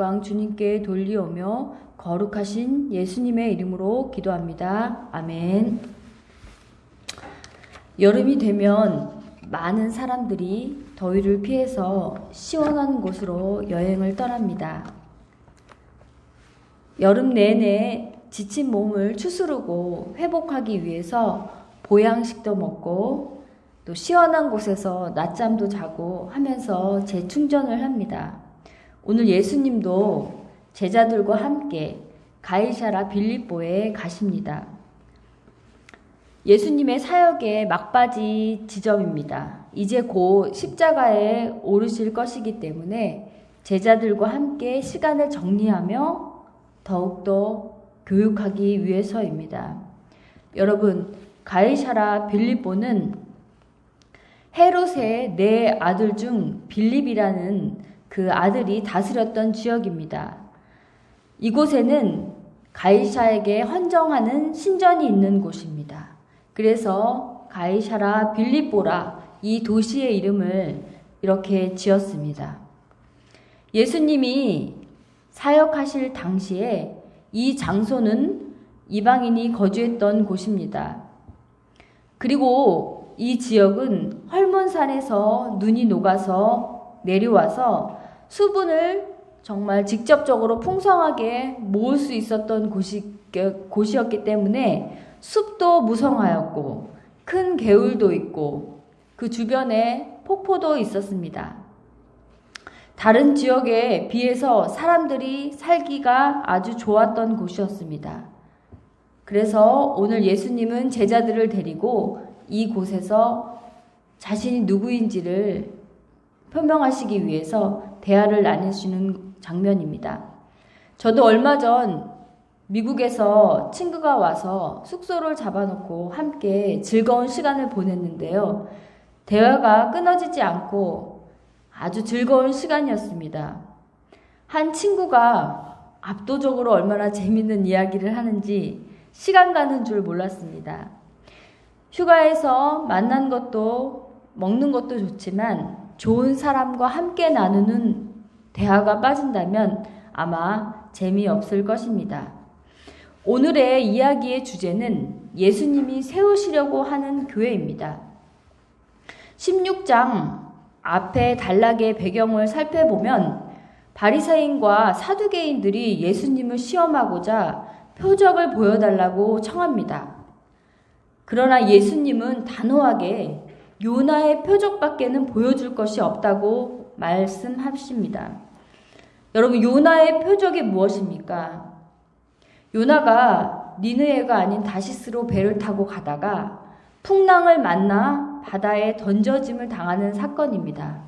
영광 주님께 돌리오며 거룩하신 예수님의 이름으로 기도합니다. 아멘. 여름이 되면 많은 사람들이 더위를 피해서 시원한 곳으로 여행을 떠납니다. 여름 내내 지친 몸을 추스르고 회복하기 위해서 보양식도 먹고 또 시원한 곳에서 낮잠도 자고 하면서 재충전을 합니다. 오늘 예수님도 제자들과 함께 가이샤라 빌립보에 가십니다. 예수님의 사역의 막바지 지점입니다. 이제 곧 십자가에 오르실 것이기 때문에 제자들과 함께 시간을 정리하며 더욱더 교육하기 위해서입니다. 여러분, 가이샤라 빌립보는 헤롯의 네 아들 중 빌립이라는 그 아들이 다스렸던 지역입니다. 이곳에는 가이샤에게 헌정하는 신전이 있는 곳입니다. 그래서 가이샤라 빌립보라 이 도시의 이름을 이렇게 지었습니다. 예수님이 사역하실 당시에 이 장소는 이방인이 거주했던 곳입니다. 그리고 이 지역은 헐몬산에서 눈이 녹아서 내려와서 수분을 정말 직접적으로 풍성하게 모을 수 있었던 곳이, 곳이었기 때문에 숲도 무성하였고 큰 개울도 있고 그 주변에 폭포도 있었습니다. 다른 지역에 비해서 사람들이 살기가 아주 좋았던 곳이었습니다. 그래서 오늘 예수님은 제자들을 데리고 이곳에서 자신이 누구인지를 표명하시기 위해서 대화를 나누시는 장면입니다. 저도 얼마 전 미국에서 친구가 와서 숙소를 잡아놓고 함께 즐거운 시간을 보냈는데요. 대화가 끊어지지 않고 아주 즐거운 시간이었습니다. 한 친구가 압도적으로 얼마나 재밌는 이야기를 하는지 시간 가는 줄 몰랐습니다. 휴가에서 만난 것도 먹는 것도 좋지만 좋은 사람과 함께 나누는 대화가 빠진다면 아마 재미없을 것입니다. 오늘의 이야기의 주제는 예수님이 세우시려고 하는 교회입니다. 16장 앞에 단락의 배경을 살펴보면 바리사인과 사두개인들이 예수님을 시험하고자 표적을 보여달라고 청합니다. 그러나 예수님은 단호하게 요나의 표적밖에는 보여줄 것이 없다고 말씀하십니다. 여러분, 요나의 표적이 무엇입니까? 요나가 니느에가 아닌 다시스로 배를 타고 가다가 풍랑을 만나 바다에 던져짐을 당하는 사건입니다.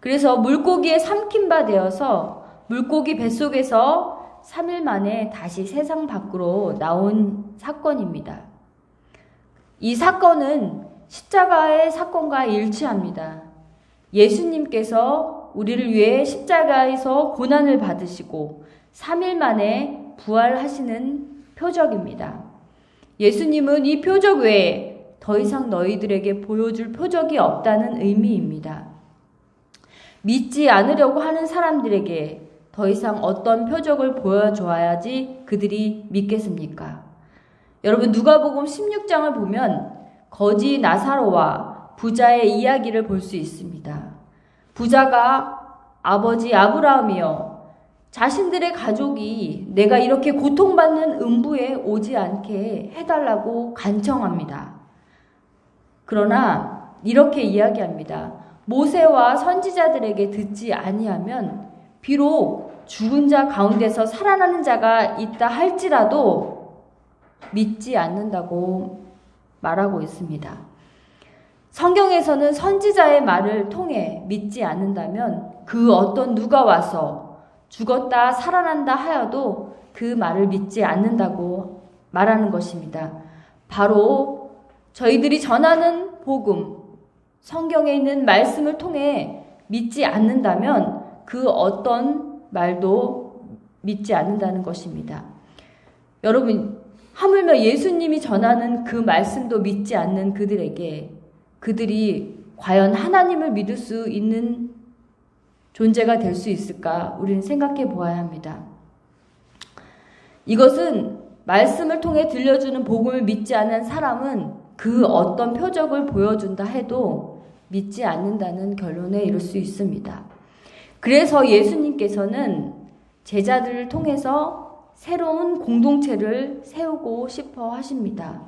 그래서 물고기에 삼킨 바 되어서 물고기 뱃속에서 3일 만에 다시 세상 밖으로 나온 사건입니다. 이 사건은 십자가의 사건과 일치합니다. 예수님께서 우리를 위해 십자가에서 고난을 받으시고 3일 만에 부활하시는 표적입니다. 예수님은 이 표적 외에 더 이상 너희들에게 보여줄 표적이 없다는 의미입니다. 믿지 않으려고 하는 사람들에게 더 이상 어떤 표적을 보여줘야지 그들이 믿겠습니까? 여러분 누가복음 16장을 보면 거지 나사로와 부자의 이야기를 볼 수 있습니다. 부자가 아버지 아브라함이여 자신들의 가족이 내가 이렇게 고통받는 음부에 오지 않게 해달라고 간청합니다. 그러나 이렇게 이야기합니다. 모세와 선지자들에게 듣지 아니하면 비록 죽은 자 가운데서 살아나는 자가 있다 할지라도 믿지 않는다고 말하고 있습니다. 성경에서는 선지자의 말을 통해 믿지 않는다면 그 어떤 누가 와서 죽었다 살아난다 하여도 그 말을 믿지 않는다고 말하는 것입니다. 바로 저희들이 전하는 복음, 성경에 있는 말씀을 통해 믿지 않는다면 그 어떤 말도 믿지 않는다는 것입니다. 여러분, 하물며 예수님이 전하는 그 말씀도 믿지 않는 그들에게 그들이 과연 하나님을 믿을 수 있는 존재가 될 수 있을까? 우리는 생각해 보아야 합니다. 이것은 말씀을 통해 들려주는 복음을 믿지 않는 사람은 그 어떤 표적을 보여준다 해도 믿지 않는다는 결론에 이를 수 있습니다. 그래서 예수님께서는 제자들을 통해서 새로운 공동체를 세우고 싶어 하십니다.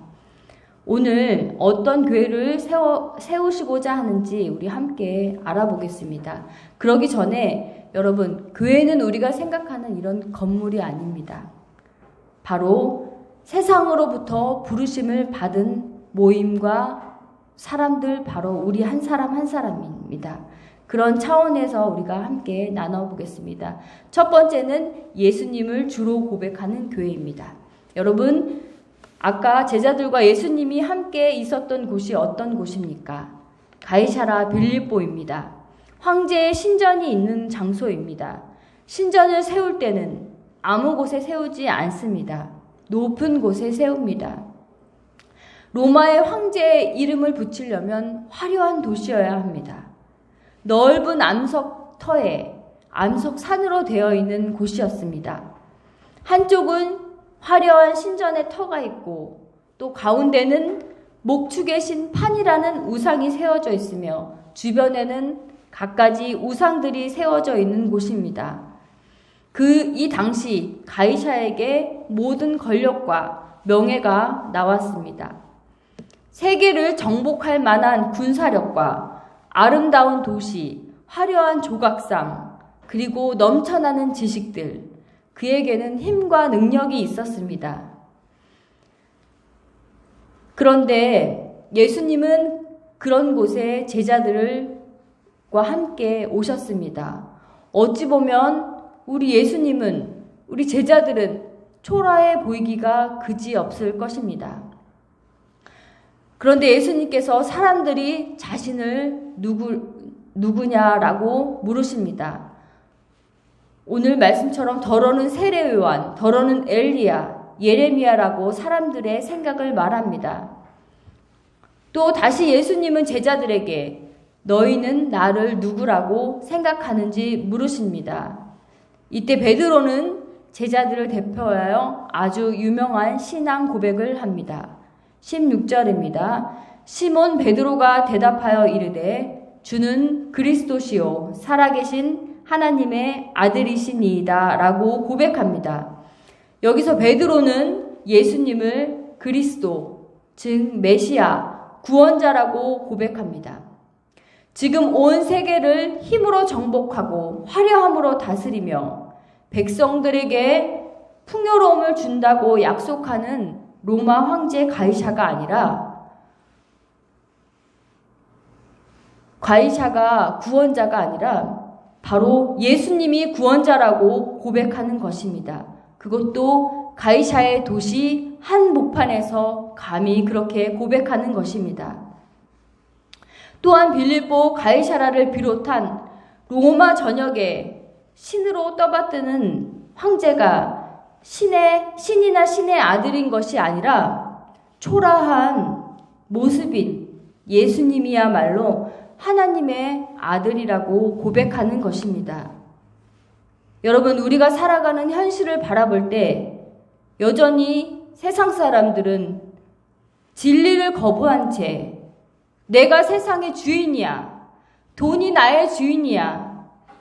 오늘 어떤 교회를 세워, 세우시고자 하는지 우리 함께 알아보겠습니다. 그러기 전에 여러분, 교회는 우리가 생각하는 이런 건물이 아닙니다. 바로 세상으로부터 부르심을 받은 모임과 사람들 바로 우리 한 사람 한 사람입니다. 그런 차원에서 우리가 함께 나눠보겠습니다. 첫 번째는 예수님을 주로 고백하는 교회입니다. 여러분, 아까 제자들과 예수님이 함께 있었던 곳이 어떤 곳입니까? 가이샤라 빌립보입니다. 황제의 신전이 있는 장소입니다. 신전을 세울 때는 아무 곳에 세우지 않습니다. 높은 곳에 세웁니다. 로마의 황제의 이름을 붙이려면 화려한 도시여야 합니다. 넓은 암석 터에 암석 산으로 되어 있는 곳이었습니다. 한쪽은 화려한 신전의 터가 있고 또 가운데는 목축의 신 판이라는 우상이 세워져 있으며 주변에는 갖가지 우상들이 세워져 있는 곳입니다. 그 이 당시 가이샤에게 모든 권력과 명예가 나왔습니다. 세계를 정복할 만한 군사력과 아름다운 도시, 화려한 조각상, 그리고 넘쳐나는 지식들, 그에게는 힘과 능력이 있었습니다. 그런데 예수님은 그런 곳에 제자들과 함께 오셨습니다. 어찌 보면 우리 예수님은, 우리 제자들은 초라해 보이기가 그지 없을 것입니다. 그런데 예수님께서 사람들이 자신을 누구, 누구냐라고 물으십니다. 오늘 말씀처럼 더러는 세례요한, 더러는 엘리야, 예레미야라고 사람들의 생각을 말합니다. 또 다시 예수님은 제자들에게 너희는 나를 누구라고 생각하는지 물으십니다. 이때 베드로는 제자들을 대표하여 아주 유명한 신앙 고백을 합니다. 16절입니다. 시몬 베드로가 대답하여 이르되 주는 그리스도시요 살아계신 하나님의 아들이시니이다 라고 고백합니다. 여기서 베드로는 예수님을 그리스도, 즉 메시아, 구원자라고 고백합니다. 지금 온 세계를 힘으로 정복하고 화려함으로 다스리며 백성들에게 풍요로움을 준다고 약속하는 로마 황제 가이샤가 아니라 가이샤가 구원자가 아니라 바로 예수님이 구원자라고 고백하는 것입니다. 그것도 가이샤의 도시 한복판에서 감히 그렇게 고백하는 것입니다. 또한 빌립보 가이샤라를 비롯한 로마 전역에 신으로 떠받드는 황제가 신의 신이나 신의 아들인 것이 아니라 초라한 모습인 예수님이야말로 하나님의 아들이라고 고백하는 것입니다. 여러분, 우리가 살아가는 현실을 바라볼 때 여전히 세상 사람들은 진리를 거부한 채 내가 세상의 주인이야. 돈이 나의 주인이야.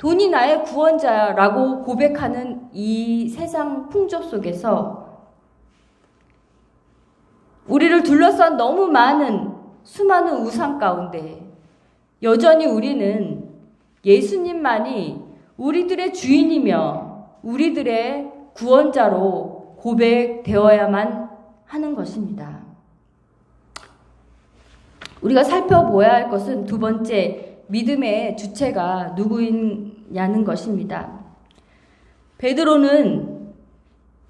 돈이 나의 구원자라고 고백하는 이 세상 풍조 속에서 우리를 둘러싼 너무 많은 수많은 우상 가운데 여전히 우리는 예수님만이 우리들의 주인이며 우리들의 구원자로 고백되어야만 하는 것입니다. 우리가 살펴보아야 할 것은 두 번째, 믿음의 주체가 누구 이냐는 것입니다. 베드로는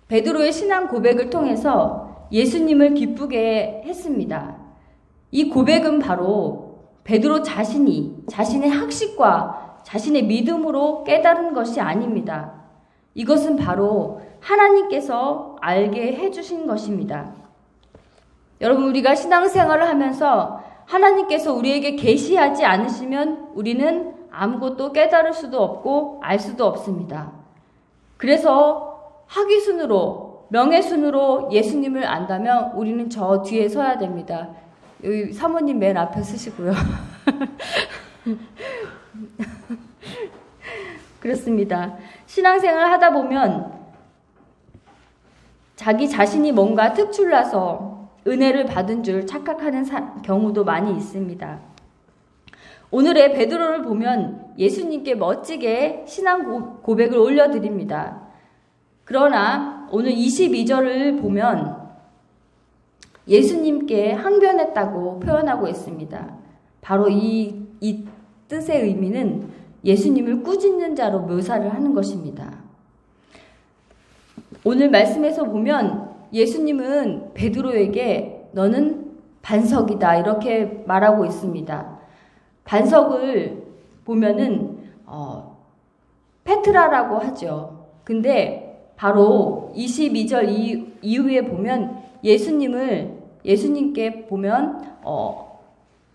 베드로의 신앙 고백을 통해서 예수님을 기쁘게 했습니다. 이 고백은 바로 베드로 자신이 자신의 학식과 자신의 믿음으로 깨달은 것이 아닙니다. 이것은 바로 하나님께서 알게 해주신 것입니다. 여러분, 우리가 신앙생활을 하면서 하나님께서 우리에게 계시하지 않으시면 우리는 아무것도 깨달을 수도 없고 알 수도 없습니다. 그래서 학위순으로 명예순으로 예수님을 안다면 우리는 저 뒤에 서야 됩니다. 여기 사모님 맨 앞에 쓰시고요. 그렇습니다. 신앙생활 하다 보면 자기 자신이 뭔가 특출나서 은혜를 받은 줄 착각하는 사, 경우도 많이 있습니다. 오늘의 베드로를 보면 예수님께 멋지게 신앙 고백을 올려드립니다. 그러나 오늘 22절을 보면 예수님께 항변했다고 표현하고 있습니다. 바로 이, 이 뜻의 의미는 예수님을 꾸짖는 자로 묘사를 하는 것입니다. 오늘 말씀에서 보면 예수님은 베드로에게 너는 반석이다 이렇게 말하고 있습니다. 반석을 보면은 어, 페트라라고 하죠. 근데 바로 22절 이후에 보면 예수님을 예수님께 보면 어,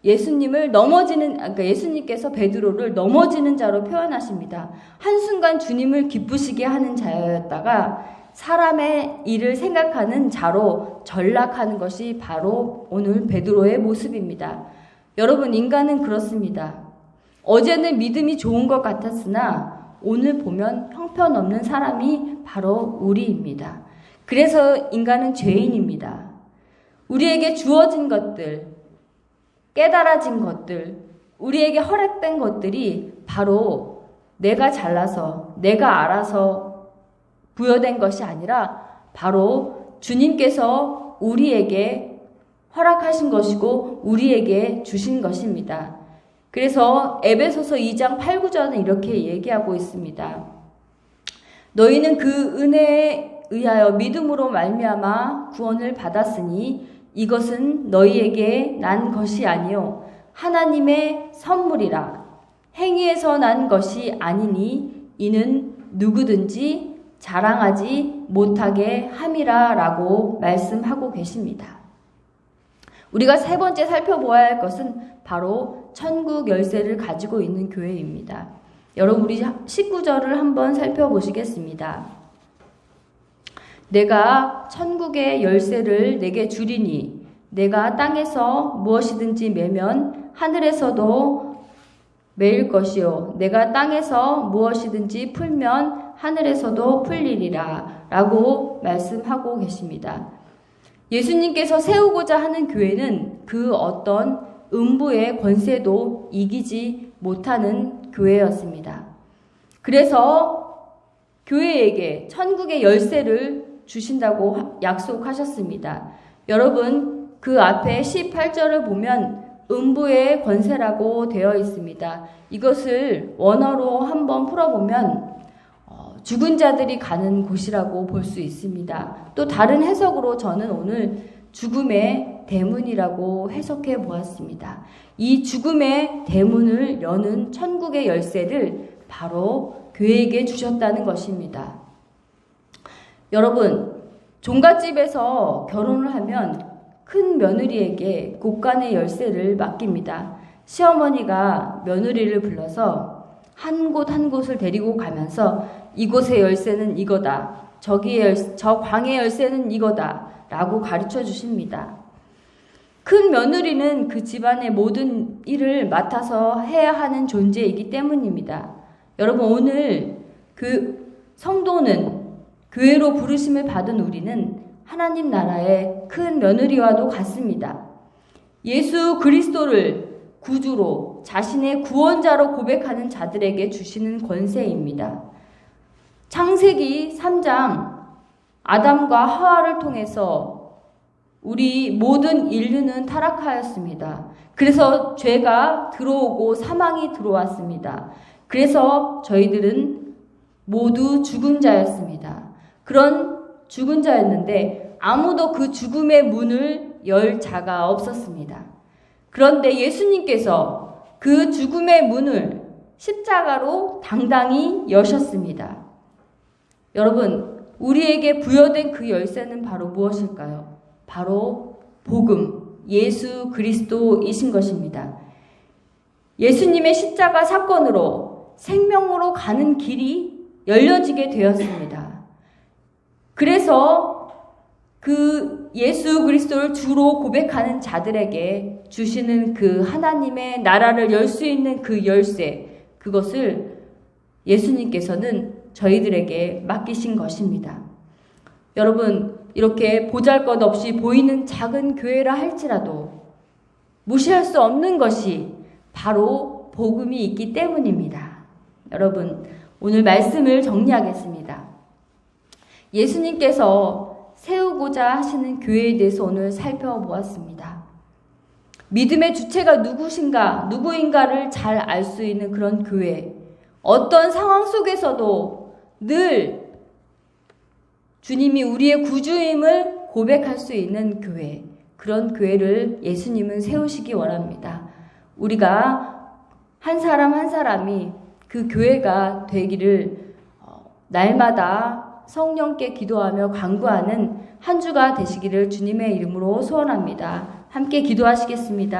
예수님을 넘어지는 그러니까 예수님께서 베드로를 넘어지는 자로 표현하십니다. 한순간 주님을 기쁘시게 하는 자였다가 사람의 일을 생각하는 자로 전락하는 것이 바로 오늘 베드로의 모습입니다. 여러분 인간은 그렇습니다. 어제는 믿음이 좋은 것 같았으나 오늘 보면 형편없는 사람이 바로 우리입니다. 그래서 인간은 죄인입니다. 우리에게 주어진 것들, 깨달아진 것들, 우리에게 허락된 것들이 바로 내가 잘나서, 내가 알아서 부여된 것이 아니라 바로 주님께서 우리에게 허락하신 것이고 우리에게 주신 것입니다. 그래서 에베소서 2장 8, 9절은 이렇게 얘기하고 있습니다. 너희는 그 은혜에 의하여 믿음으로 말미암아 구원을 받았으니 이것은 너희에게 난 것이 아니요 하나님의 선물이라 행위에서 난 것이 아니니 이는 누구든지 자랑하지 못하게 함이라라고 말씀하고 계십니다. 우리가 세 번째 살펴보아야 할 것은 바로 천국 열쇠를 가지고 있는 교회입니다. 여러분 우리 19절을 한번 살펴보시겠습니다. 내가 천국의 열쇠를 내게 주리니 내가 땅에서 무엇이든지 매면 하늘에서도 매일 것이요 내가 땅에서 무엇이든지 풀면 하늘에서도 풀리리라 라고 말씀하고 계십니다. 예수님께서 세우고자 하는 교회는 그 어떤 음부의 권세도 이기지 못하는 교회였습니다. 그래서 교회에게 천국의 열쇠를 주신다고 약속하셨습니다. 여러분, 그 앞에 18절을 보면 음부의 권세라고 되어 있습니다. 이것을 원어로 한번 풀어보면 어, 죽은 자들이 가는 곳이라고 볼 수 있습니다. 또 다른 해석으로 저는 오늘 죽음의 대문이라고 해석해 보았습니다. 이 죽음의 대문을 여는 천국의 열쇠를 바로 교회에게 주셨다는 것입니다. 여러분, 종갓집에서 결혼을 하면 큰 며느리에게 곳간의 열쇠를 맡깁니다. 시어머니가 며느리를 불러서 한 곳 한 곳을 데리고 가면서 이곳의 열쇠는 이거다. 저기의 열쇠, 저 광의 열쇠는 이거다. 라고 가르쳐 주십니다. 큰 며느리는 그 집안의 모든 일을 맡아서 해야 하는 존재이기 때문입니다. 여러분, 오늘 그 성도는 교회로 부르심을 받은 우리는 하나님 나라의 큰 며느리와도 같습니다. 예수 그리스도를 구주로 자신의 구원자로 고백하는 자들에게 주시는 권세입니다. 창세기 3장 아담과 하와를 통해서 우리 모든 인류는 타락하였습니다. 그래서 죄가 들어오고 사망이 들어왔습니다. 그래서 저희들은 모두 죽은 자였습니다. 그런 죽은 자였는데 아무도 그 죽음의 문을 열 자가 없었습니다. 그런데 예수님께서 그 죽음의 문을 십자가로 당당히 여셨습니다. 여러분, 우리에게 부여된 그 열쇠는 바로 무엇일까요? 바로 복음, 예수 그리스도이신 것입니다. 예수님의 십자가 사건으로 생명으로 가는 길이 열려지게 되었습니다. 그래서 그 예수 그리스도를 주로 고백하는 자들에게 주시는 그 하나님의 나라를 열 수 있는 그 열쇠, 그것을 예수님께서는 저희들에게 맡기신 것입니다. 여러분, 이렇게 보잘 것 없이 보이는 작은 교회라 할지라도 무시할 수 없는 것이 바로 복음이 있기 때문입니다. 여러분, 오늘 말씀을 정리하겠습니다. 예수님께서 세우고자 하시는 교회에 대해서 오늘 살펴보았습니다. 믿음의 주체가 누구신가, 누구인가를 잘 알 수 있는 그런 교회. 어떤 상황 속에서도 늘 주님이 우리의 구주임을 고백할 수 있는 교회. 그런 교회를 예수님은 세우시기 원합니다. 우리가 한 사람 한 사람이 그 교회가 되기를 어, 날마다 성령께 기도하며 간구하는 한 주가 되시기를 주님의 이름으로 소원합니다. 함께 기도하시겠습니다.